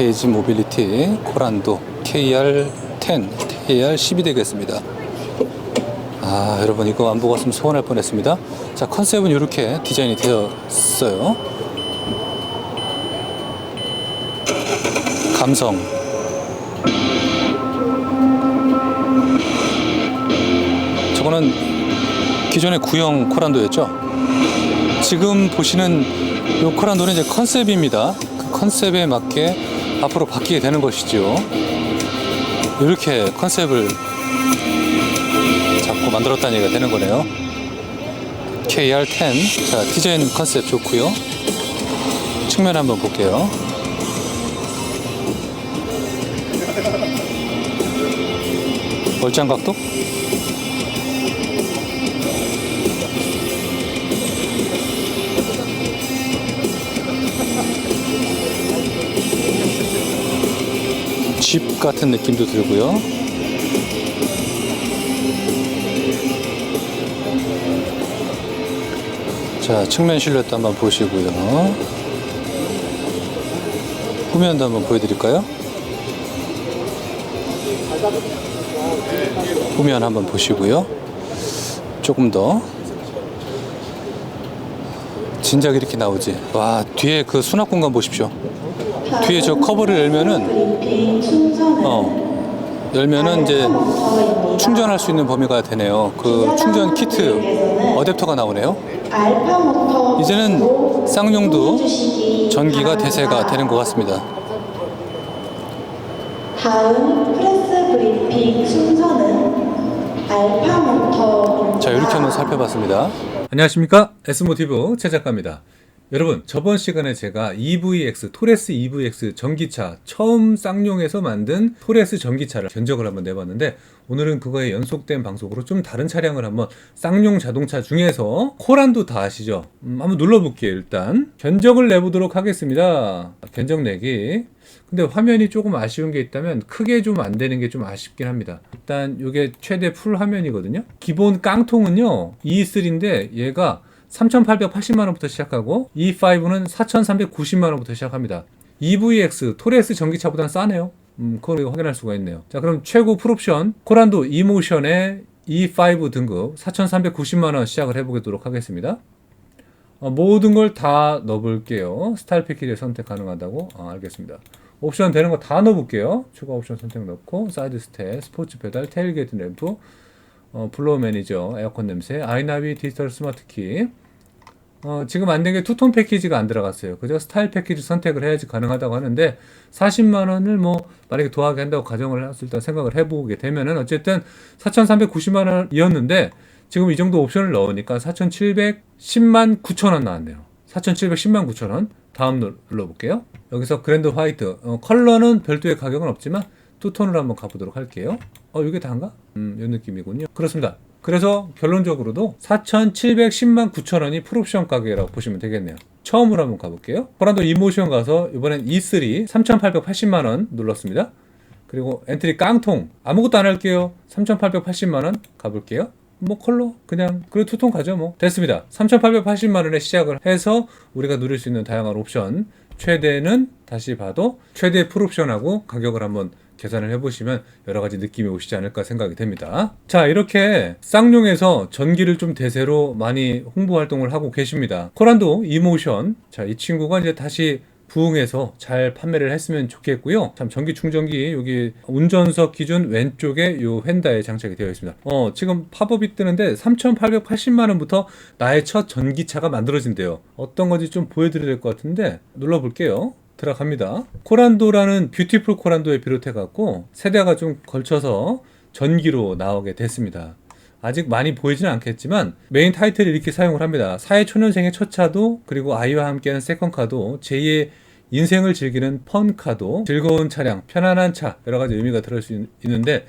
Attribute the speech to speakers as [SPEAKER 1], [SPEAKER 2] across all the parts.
[SPEAKER 1] KG 모빌리티 코란도 KR10, KR12 되겠습니다. 아, 여러분 이거 안 보고 왔으면 소원할 뻔했습니다. 자, 컨셉은 이렇게 디자인이 되었어요. 감성. 저거는 기존의 구형 코란도였죠. 지금 보시는 이 코란도는 이제 컨셉입니다. 그 컨셉에 맞게 앞으로 바뀌게 되는 것이죠. 이렇게 컨셉을 잡고 만들었다는 얘기가 되는 거네요. KR10. 자, 디자인 컨셉 좋고요. 측면 한번 볼게요. 멀짱 각도? 집 같은 느낌도 들고요. 자, 측면 실루엣도 한번 보시고요. 후면도 한번 보여드릴까요? 후면 한번 보시고요. 조금 더. 진작 이렇게 나오지. 와, 뒤에 그 수납 공간 보십시오. 뒤에 저 커버를 열면은 어 열면은 이제 충전할 수 있는 범위가 되네요. 그 충전 키트 어댑터가 나오네요. 이제는 쌍용도 전기가 대세가 되는 것 같습니다.
[SPEAKER 2] 다음 프레스 브리핑 순서는 알파 모터입니다.
[SPEAKER 1] 자 이렇게 한번 살펴봤습니다. 안녕하십니까 S모티브 최 작가입니다. 여러분 저번 시간에 제가 EVX 토레스 EVX 전기차 처음 쌍용해서 만든 토레스 전기차를 견적을 한번 내봤는데 오늘은 그거에 연속된 방송으로 좀 다른 차량을 한번 쌍용 자동차 중에서 코란도 다 아시죠? 음, 한번 눌러볼게요 일단 견적을 내보도록 하겠습니다. 견적 내기 근데 화면이 조금 아쉬운 게 있다면 크게 좀 안 되는 게 좀 아쉽긴 합니다. 일단 이게 최대 풀 화면이거든요. 기본 깡통은요 E3인데 얘가 3,880만 원부터 시작하고 E5는 4,390만 원부터 시작합니다. EVX 토레스 전기차보다는 싸네요. 음, 그걸 확인할 수가 있네요. 자, 그럼 최고 풀옵션 코란도 이모션의 E5 등급 4,390만 원 시작을 해보도록 하겠습니다. 어, 모든 걸 다 넣어볼게요. 스타일 패키지 선택 가능하다고? 아, 알겠습니다. 옵션 되는 거 다 넣어볼게요. 추가 옵션 선택 넣고 사이드 스텝, 스포츠 페달, 테일게이트 램프, 어, 블로우 매니저, 에어컨 냄새, 아이나비 디지털 스마트 키. 어, 지금 안 된 게 투톤 패키지가 안 들어갔어요. 그죠? 스타일 패키지 선택을 해야지 가능하다고 하는데 40만 원을 뭐 만약에 도하게 한다고 가정을 할수 일단 생각을 해보게 되면은 어쨌든 4,390만 원이었는데 지금 이 정도 옵션을 넣으니까 4,710만 9천 원 나왔네요. 4,710만 9천 원. 다음 눌러볼게요. 여기서 그랜드 화이트. 어, 컬러는 별도의 가격은 없지만 투톤으로 한번 가보도록 할게요. 어, 이게 다인가? 음, 이 느낌이군요. 그렇습니다. 그래서 결론적으로도 4,710만 9천 원이 풀옵션 가격이라고 보시면 되겠네요. 처음으로 한번 가볼게요. 호란도 이모션 가서 이번엔 E3 3,880만 원 눌렀습니다. 그리고 엔트리 깡통 아무것도 안 할게요. 3,880만 원 가볼게요. 뭐 컬러 그냥 그래 투통 가죠 뭐 됐습니다 3,880만 원에 시작을 해서 우리가 누릴 수 있는 다양한 옵션 최대는 다시 봐도 최대 풀옵션하고 가격을 한번 계산을 해보시면 여러 가지 느낌이 오시지 않을까 생각이 됩니다. 자, 이렇게 쌍용에서 전기를 좀 대세로 많이 홍보 활동을 하고 계십니다. 코란도 이모션. 자, 이 친구가 이제 다시 부응해서 잘 판매를 했으면 좋겠고요. 참 전기 충전기 여기 운전석 기준 왼쪽에 요 휀다에 장착이 되어 있습니다. 어, 지금 팝업이 뜨는데 3,880만 원부터 나의 첫 전기차가 만들어진대요. 어떤 건지 좀 보여드려야 될 것 같은데 눌러 볼게요. 들어갑니다. 코란도라는 뷰티풀 코란도에 비롯해 갖고 세대가 좀 걸쳐서 전기로 나오게 됐습니다. 아직 많이 보이지는 않겠지만 메인 타이틀을 이렇게 사용을 합니다. 사회 초년생의 첫 차도 그리고 아이와 함께하는 세컨카도 제2의 인생을 즐기는 펀카도 즐거운 차량, 편안한 차 여러 가지 의미가 들을 수 있는데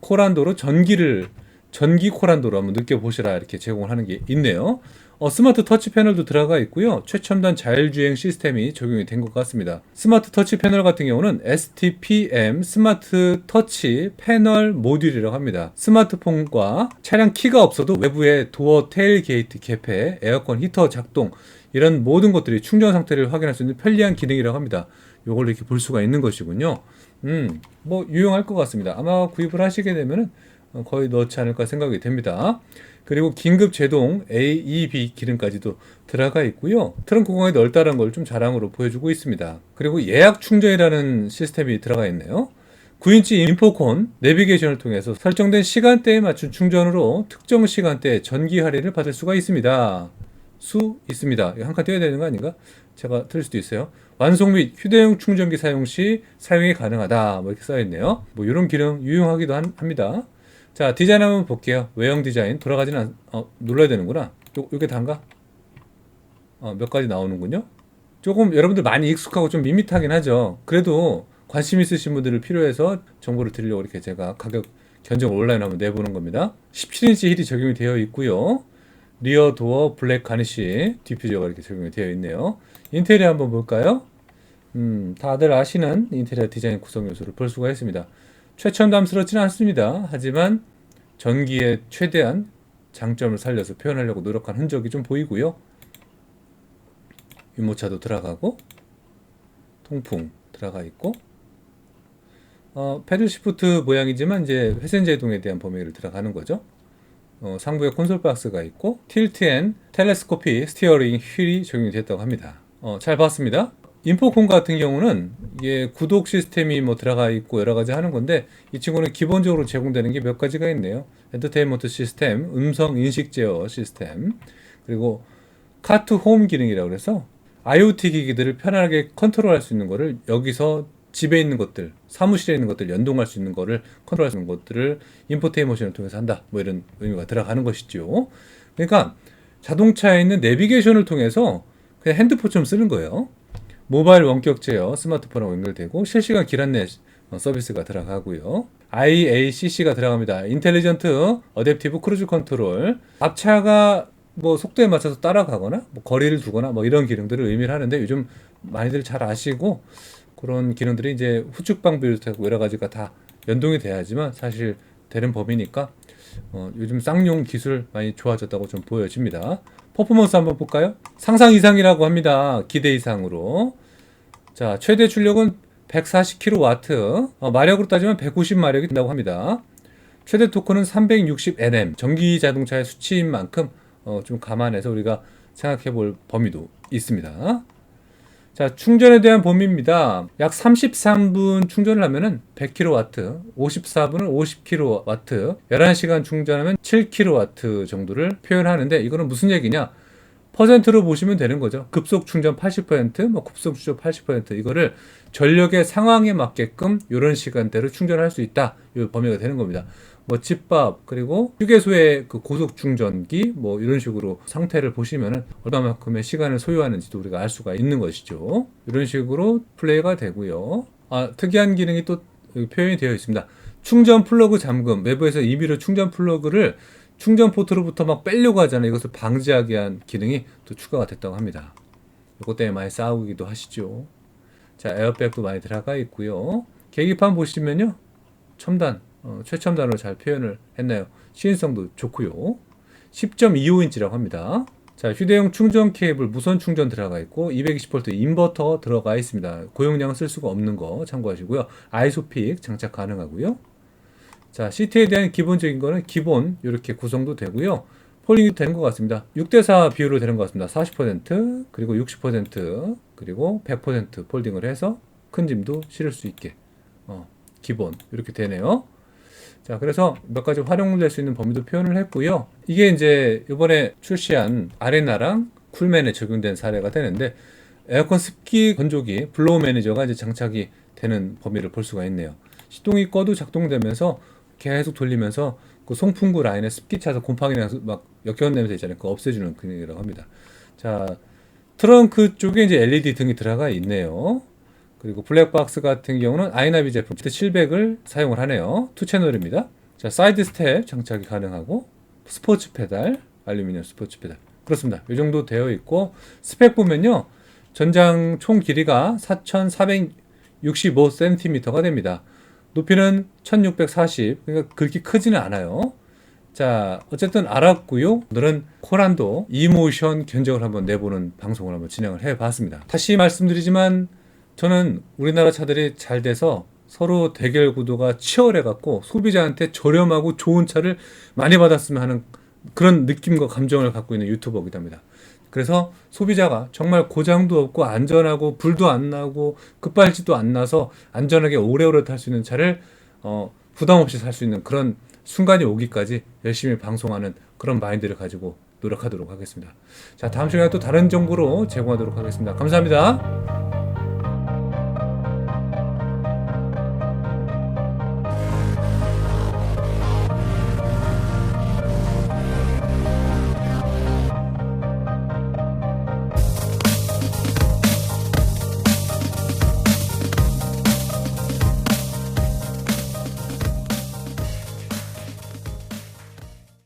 [SPEAKER 1] 코란도로 전기를 전기 코란도로 한번 느껴보시라 이렇게 제공을 하는 게 있네요. 어, 스마트 터치 패널도 들어가 있고요. 최첨단 자율주행 시스템이 적용이 된 것 같습니다. 스마트 터치 패널 같은 경우는 STPM 스마트 터치 패널 모듈이라고 합니다. 스마트폰과 차량 키가 없어도 외부에 도어 테일 게이트 개폐, 에어컨 히터 작동 이런 모든 것들이 충전 상태를 확인할 수 있는 편리한 기능이라고 합니다. 요걸 이렇게 볼 수가 있는 것이군요. 음, 뭐 유용할 것 같습니다. 아마 구입을 하시게 되면은 어, 거의 넣지 않을까 생각이 됩니다. 그리고 긴급 제동 A, E, B 기능까지도 들어가 있고요. 트렁크 공간이 넓다는 걸 좀 자랑으로 보여주고 있습니다. 그리고 예약 충전이라는 시스템이 들어가 있네요. 9인치 인포콘 내비게이션을 통해서 설정된 시간대에 맞춘 충전으로 특정 시간대에 전기 할인을 받을 수가 있습니다. 수 있습니다. 한칸 띄워야 되는 거 아닌가? 제가 틀릴 수도 있어요. 완송 및 휴대용 충전기 사용 시 사용이 가능하다. 뭐 이렇게 써 있네요. 뭐 이런 기능 유용하기도 한- 합니다. 자 디자인 한번 볼게요. 외형 디자인 돌아가지는 않, 어, 눌러야 되는구나. 요, 요게 단가? 어, 몇 가지 나오는군요. 조금 여러분들 많이 익숙하고 좀 밋밋하긴 하죠. 그래도 관심 있으신 분들을 필요해서 정보를 드리려고 이렇게 제가 가격 견적 온라인 한번 내보는 겁니다. 17인치 힐이 적용이 되어 있고요. 리어 도어 블랙 가니쉬 디퓨저가 이렇게 적용이 되어 있네요. 인테리어 한번 볼까요? 음, 다들 아시는 인테리어 디자인 구성 요소를 볼 수가 있습니다. 최첨단스럽지는 않습니다. 하지만 전기의 최대한 장점을 살려서 표현하려고 노력한 흔적이 좀 보이고요. 유모차도 들어가고 통풍 들어가 있고 어, 패들 시프트 모양이지만 이제 회전 제동에 대한 범위를 들어가는 거죠. 어, 상부에 콘솔 박스가 있고 틸트 앤 텔레스코피 스티어링 휠이 적용이 됐다고 합니다. 어, 잘 봤습니다. 인포콘 같은 경우는 이게 구독 시스템이 뭐 들어가 있고 여러 가지 하는 건데 이 친구는 기본적으로 제공되는 게 몇 가지가 있네요. 엔터테인먼트 시스템, 음성 인식 제어 시스템, 그리고 카트 홈 기능이라고 그래서 IoT 기기들을 편하게 컨트롤할 수 있는 거를 여기서 집에 있는 것들, 사무실에 있는 것들 연동할 수 있는 거를 컨트롤할 수 있는 것들을 인포테인먼션을 통해서 한다. 뭐 이런 의미가 들어가는 것이죠. 그러니까 자동차에 있는 내비게이션을 통해서 그냥 핸드폰처럼 쓰는 거예요. 모바일 원격 제어 스마트폰하고 연결되고 실시간 길 안내 어, 서비스가 들어가고요. IACC가 들어갑니다. 인텔리전트 어댑티브 크루즈 컨트롤. 앞차가 뭐 속도에 맞춰서 따라가거나 뭐 거리를 두거나 뭐 이런 기능들을 의미를 하는데 요즘 많이들 잘 아시고 그런 기능들이 이제 후측방 비롯해서 여러 가지가 다 연동이 돼야지만 사실 되는 범위니까 어, 요즘 쌍용 기술 많이 좋아졌다고 좀 보여집니다. 퍼포먼스 한번 볼까요? 상상 이상이라고 합니다. 기대 이상으로. 자, 최대 출력은 140kW, 어, 마력으로 따지면 190마력이 된다고 합니다. 최대 토크는 360Nm, 전기 자동차의 수치인 만큼 어, 좀 감안해서 우리가 생각해 볼 범위도 있습니다. 자, 충전에 대한 범위입니다. 약 33분 충전을 하면은 100kW, 54분은 50kW, 11시간 충전하면 7kW 정도를 표현하는데 이거는 무슨 얘기냐? 퍼센트로 보시면 되는 거죠. 급속 충전 80%, 뭐 급속 충전 80% 이거를 전력의 상황에 맞게끔 이런 시간대로 충전할 수 있다. 이 범위가 되는 겁니다. 뭐 집밥 그리고 휴게소의 그 고속 충전기 뭐 이런 식으로 상태를 보시면은 얼마만큼의 시간을 소요하는지도 우리가 알 수가 있는 것이죠. 이런 식으로 플레이가 되고요. 아 특이한 기능이 또 표현이 되어 있습니다. 충전 플러그 잠금 외부에서 임의로 충전 플러그를 충전 포트로부터 막 빼려고 하잖아요. 이것을 방지하기 위한 기능이 또 추가가 됐다고 합니다. 이것 때문에 많이 싸우기도 하시죠. 자, 에어백도 많이 들어가 있고요. 계기판 보시면요. 첨단, 어, 최첨단으로 잘 표현을 했나요? 시인성도 좋고요. 10.25인치라고 합니다. 자, 휴대용 충전 케이블 무선 충전 들어가 있고 220V 인버터 들어가 있습니다. 고용량은 쓸 수가 없는 거 참고하시고요. 아이소픽 장착 가능하고요. 자, 시트에 대한 기본적인 거는 기본 이렇게 구성도 되고요. 폴딩도 되는 것 같습니다. 6대4 비율로 되는 것 같습니다. 40% 그리고 60% 그리고 100% 폴딩을 해서 큰 짐도 실을 수 있게 어, 기본 이렇게 되네요. 자, 그래서 몇 가지 활용될 수 있는 범위도 표현을 했고요. 이게 이제 이번에 출시한 아레나랑 쿨맨에 적용된 사례가 되는데 에어컨 습기 건조기 블로우 매니저가 이제 장착이 되는 범위를 볼 수가 있네요. 시동이 꺼도 작동되면서 계속 돌리면서 그 송풍구 라인에 습기 차서 곰팡이나 막 역겨운 냄새 있잖아요. 그거 없애주는 기능이라고 합니다. 자, 트렁크 쪽에 이제 LED 등이 들어가 있네요. 그리고 블랙박스 같은 경우는 아이나비 제품 700을 사용을 하네요. 투 채널입니다. 자, 사이드 스텝 장착이 가능하고 스포츠 페달, 알루미늄 스포츠 페달. 그렇습니다. 이 정도 되어 있고 스펙 보면요. 전장 총 길이가 4,465cm가 됩니다. 높이는 1640, 그러니까 그렇게 크지는 않아요. 자, 어쨌든 알았고요. 오늘은 코란도 이모션 견적을 한번 내보는 방송을 한번 진행을 해 봤습니다. 다시 말씀드리지만 저는 우리나라 차들이 잘 돼서 서로 대결 구도가 치열해갖고 소비자한테 저렴하고 좋은 차를 많이 받았으면 하는 그런 느낌과 감정을 갖고 있는 유튜버이기도 합니다. 그래서 소비자가 정말 고장도 없고 안전하고 불도 안 나고 급발진도 안 나서 안전하게 오래오래 탈 수 있는 차를 어, 부담 없이 살 수 있는 그런 순간이 오기까지 열심히 방송하는 그런 마인드를 가지고 노력하도록 하겠습니다. 자, 다음 시간에 또 다른 정보로 제공하도록 하겠습니다. 감사합니다.